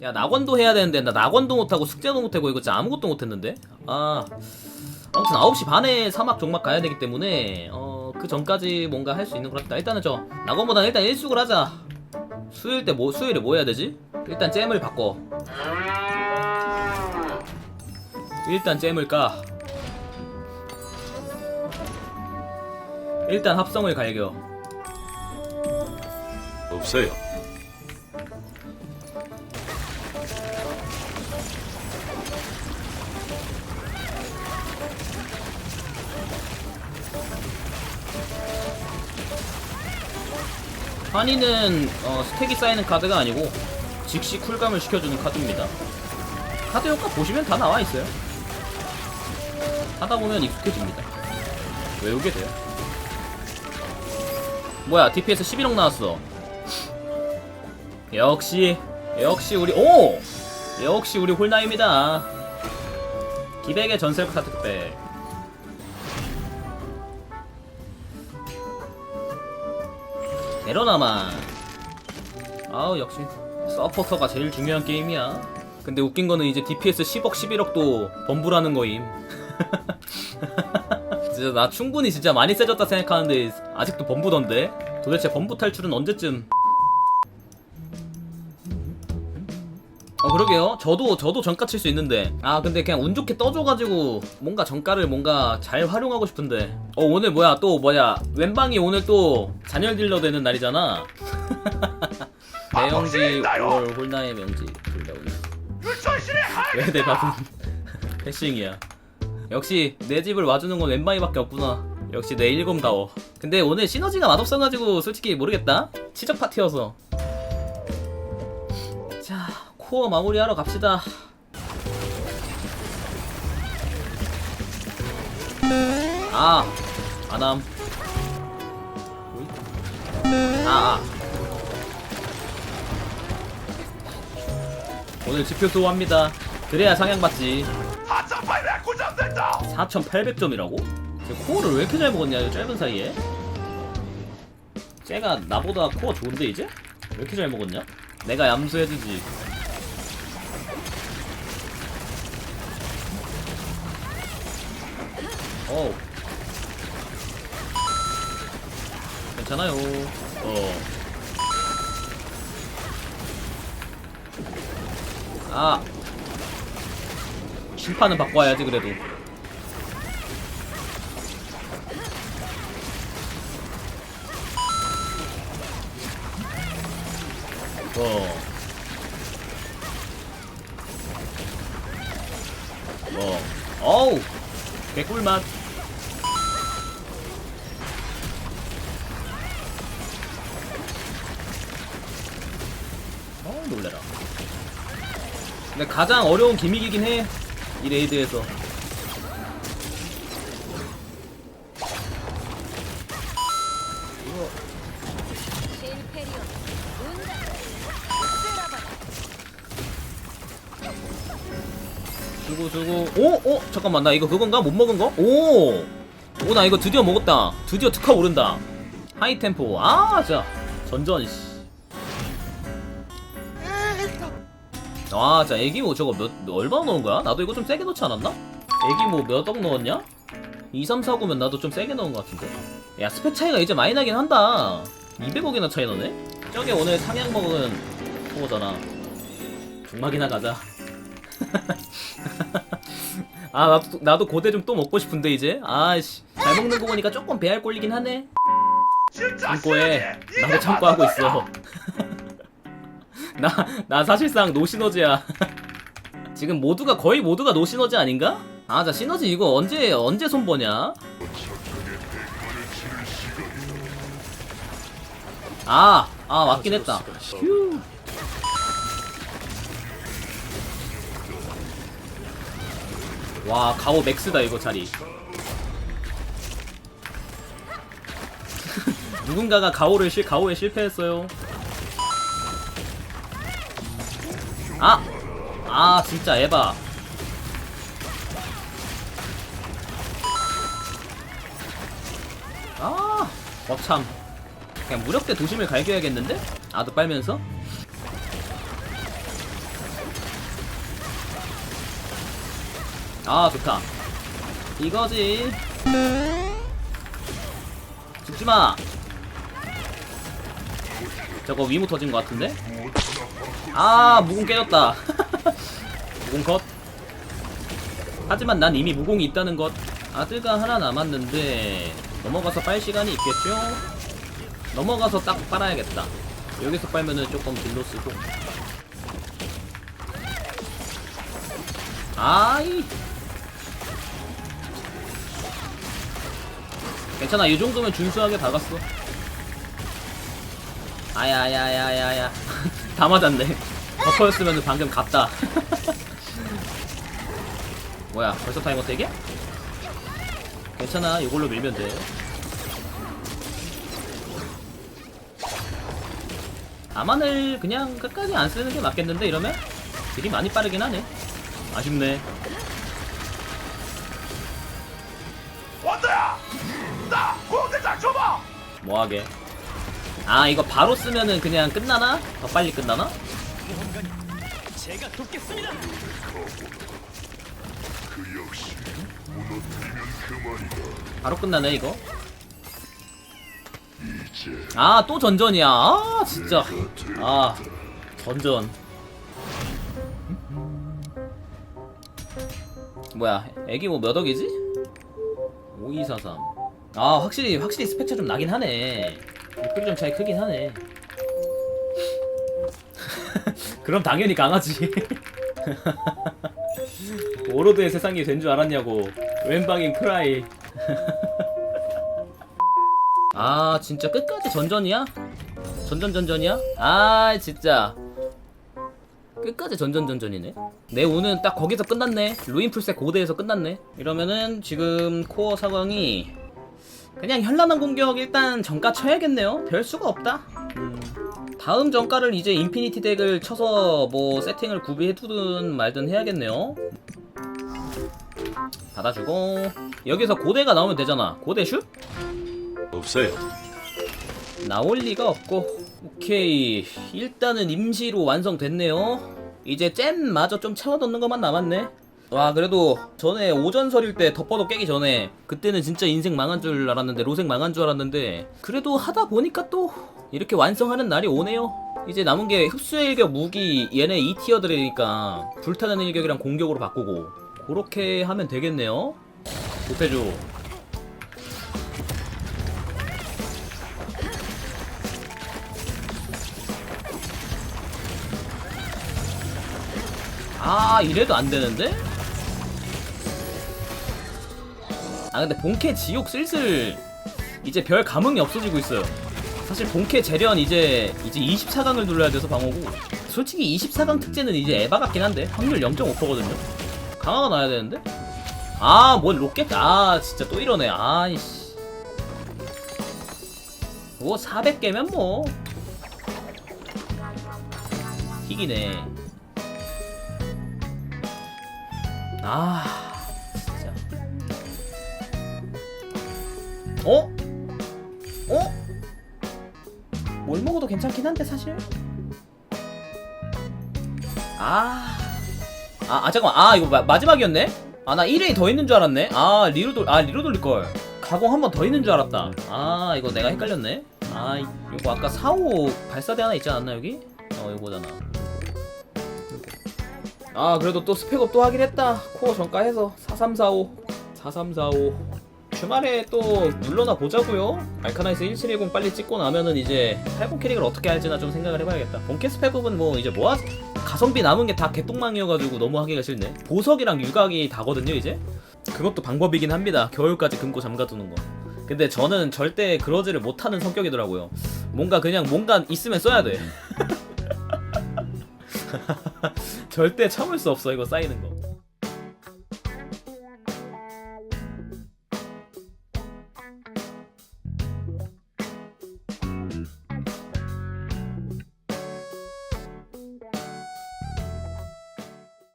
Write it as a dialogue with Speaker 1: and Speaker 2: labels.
Speaker 1: 야 낙원도 해야 되는데 나 낙원도 못하고 숙제도 못하고 이거 진짜 아무것도 못했는데? 아 아무튼 9시 반에 사막 종막 가야 되기 때문에 어 그 전까지 뭔가 할 수 있는 것 같다. 일단은 저 낙원보다 일단 일숙을 하자. 수요일 때 뭐 수요일에 뭐 해야 되지? 일단 잼을 바꿔. 일단 잼을 까. 일단 합성을 갈겨.
Speaker 2: 없어요.
Speaker 1: 환희는 어, 스택이 쌓이는 카드가 아니고 즉시 쿨감을 시켜주는 카드입니다. 카드 효과 보시면 다 나와 있어요. 하다 보면 익숙해집니다. 외우게 돼요. 뭐야 DPS 11억 나왔어. 역시 역시 우리 오 역시 우리 홀나입니다. 기백의 전설카 카드 백. 에러나만 아우 역시 서포터가 제일 중요한 게임이야. 근데 웃긴 거는 이제 DPS 10억 11억도 범부라는 거임. 진짜 나 충분히 진짜 많이 세졌다 생각하는데 아직도 범부던데? 도대체 범부 탈출은 언제쯤 어 그러게요. 저도 저도 전가 칠 수 있는데. 아 근데 그냥 운 좋게 떠줘가지고 뭔가 정가를 뭔가 잘 활용하고 싶은데. 어 오늘 뭐야? 또 뭐야? 웬방이 오늘 또 잔열 딜러 되는 날이잖아. 대영지 5월 홀나의 명지 둘다 오늘 왜내 밥은 패싱이야. 역시 내 집을 와주는 건 웬방이밖에 없구나. 역시 내 일검다워. 근데 오늘 시너지가 맛없어가지고 솔직히 모르겠다. 치적 파티여서. 자 코어 마무리하러 갑시다 아 아남 아, 아. 오늘 지표 소화합니다 그래야 상향받지 4800점이라고? 코어를 왜 이렇게 잘 먹었냐 이 짧은 사이에 쟤가 나보다 코어 좋은데 이제? 왜 이렇게 잘 먹었냐? 내가 얌수해주지 어 괜찮아요 어 아. 심판은 바꿔야지 그래도 어. 뭐. 어우. 개꿀맛. 어, 놀래라. 근데 가장 어려운 기믹이긴 해. 이 레이드에서. 이거 주고 주고 오? 어? 잠깐만 나 이거 그건가? 못 먹은 거? 오! 오 나 이거 드디어 먹었다 드디어 특화 오른다 하이 템포 아 진짜 전전 씨. 아 진짜 애기모 저거 몇, 몇 얼마 넣은 거야? 나도 이거 좀 세게 넣지 않았나? 애기모 몇억 넣었냐? 2, 3, 4, 9면 나도 좀 세게 넣은 것 같은데 야 스펙 차이가 이제 많이 나긴 한다 200억이나 차이 나네? 저게 오늘 상향 먹은 그거잖아 중막이나 가자 아 나도, 나도 고대 좀 또 먹고 싶은데 이제? 아씨 잘 먹는 거 보니까 조금 배알 꼴리긴 하네. 참고해. 나도 참고하고 있어. 나, 나 사실상 노시너지야. 지금 모두가 거의 모두가 노시너지 아닌가? 아 자 시너지 이거 언제 언제 손보냐? 아, 아 맞긴 했다. 휴 와 가오 맥스다 이거 자리 누군가가 가오를 실 가오에 실패했어요 아! 아 진짜 에바 아 거참 그냥 무력 대 도심을 갈겨야겠는데? 아도 빨면서? 아 좋다. 이거지. 죽지마. 저거 위무 터진 것 같은데? 아 무공 깨졌다. 무공 컷. 하지만 난 이미 무공이 있다는 것. 아드가 하나 남았는데 넘어가서 빨 시간이 있겠죠? 넘어가서 딱 빨아야겠다. 여기서 빨면은 조금 딜로 쓰고. 아이 괜찮아. 이 정도면 준수하게 박았어. 아야야야야야. 다 맞았네. 버퍼였으면 방금 갔다. 뭐야 벌써 타이머 되게? 괜찮아. 이걸로 밀면 돼. 아만을 그냥 끝까지 안 쓰는 게 맞겠는데 이러면? 딜이 많이 빠르긴 하네. 아쉽네 뭐하게 아 이거 바로 쓰면은 그냥 끝나나? 더 빨리 끝나나? 바로 끝나네 이거 아또 전전이야 아 진짜 아 전전 뭐야 애기 뭐 몇 억이지? 5243 아 확실히 확실히 스펙 차 좀 나긴 하네. 600점 차이 크긴 하네. 그럼 당연히 강하지. 오로드의 세상이 된 줄 알았냐고. 왼방인 크라이. 아 진짜 끝까지 전전이야? 전전전전이야? 아 진짜. 끝까지 전전전전이네? 내 운은 딱 거기서 끝났네. 루인 풀셋 고대에서 끝났네. 이러면은 지금 코어 상황이 그냥 현란한 공격 일단 정가 쳐야겠네요. 별 수가 없다. 음, 다음 정가를 이제 인피니티 덱을 쳐서 뭐 세팅을 구비해두든 말든 해야겠네요. 받아주고. 여기서 고대가 나오면 되잖아. 고대 슛?
Speaker 2: 없어요.
Speaker 1: 나올 리가 없고. 오케이. 일단은 임시로 완성됐네요. 이제 잼마저 좀 채워 넣는 것만 남았네 와 그래도 전에 오전설일 때 덮어도 깨기 전에 그때는 진짜 인생 망한 줄 알았는데 로생 망한 줄 알았는데 그래도 하다 보니까 또 이렇게 완성하는 날이 오네요. 이제 남은 게 흡수의 일격 무기 얘네 2티어들이니까 불타는 일격이랑 공격으로 바꾸고 그렇게 하면 되겠네요. 도태주 아 이래도 안 되는데? 아 근데 본캐 지옥 슬슬 이제 별 감흥이 없어지고 있어요. 사실 본캐 재련 이제 이제 24강을 눌러야 돼서 방어고. 솔직히 24강 특제는 이제 에바 같긴 한데 확률 0.5%거든요. 강화가 나야 되는데? 아뭘 로켓? 아 진짜 또 이러네. 아이씨. 뭐 400개면 뭐. 이기네. 아 어? 어? 뭘 먹어도 괜찮긴 한데 사실? 아... 아, 아 잠깐만. 아 이거 마, 마지막이었네? 아 나 1회이 더 있는 줄 알았네? 아 리로 돌.. 아 리로 돌릴걸. 가공 한 번 더 있는 줄 알았다. 아 이거 내가 헷갈렸네. 아 이- 이거 아까 4호 발사대 하나 있지 않았나 여기? 어 이거잖아. 아 그래도 또 스펙업 또 하긴 했다. 코어 전가해서. 4345 4345 주말에 또 눌러나 보자고요. 알카나이스 1710 빨리 찍고 나면은 이제 80 캐릭을 어떻게 할지나 좀 생각을 해봐야겠다. 본캐 스펙업은 뭐 이제 뭐하지 가성비 남은 게 다 개똥망이어가지고 너무 하기가 싫네. 보석이랑 유각이 다거든요 이제? 그것도 방법이긴 합니다. 겨울까지 금고 잠가두는 거. 근데 저는 절대 그러지를 못하는 성격이더라고요. 뭔가 그냥 뭔가 있으면 써야 돼. 절대 참을 수 없어 이거 쌓이는 거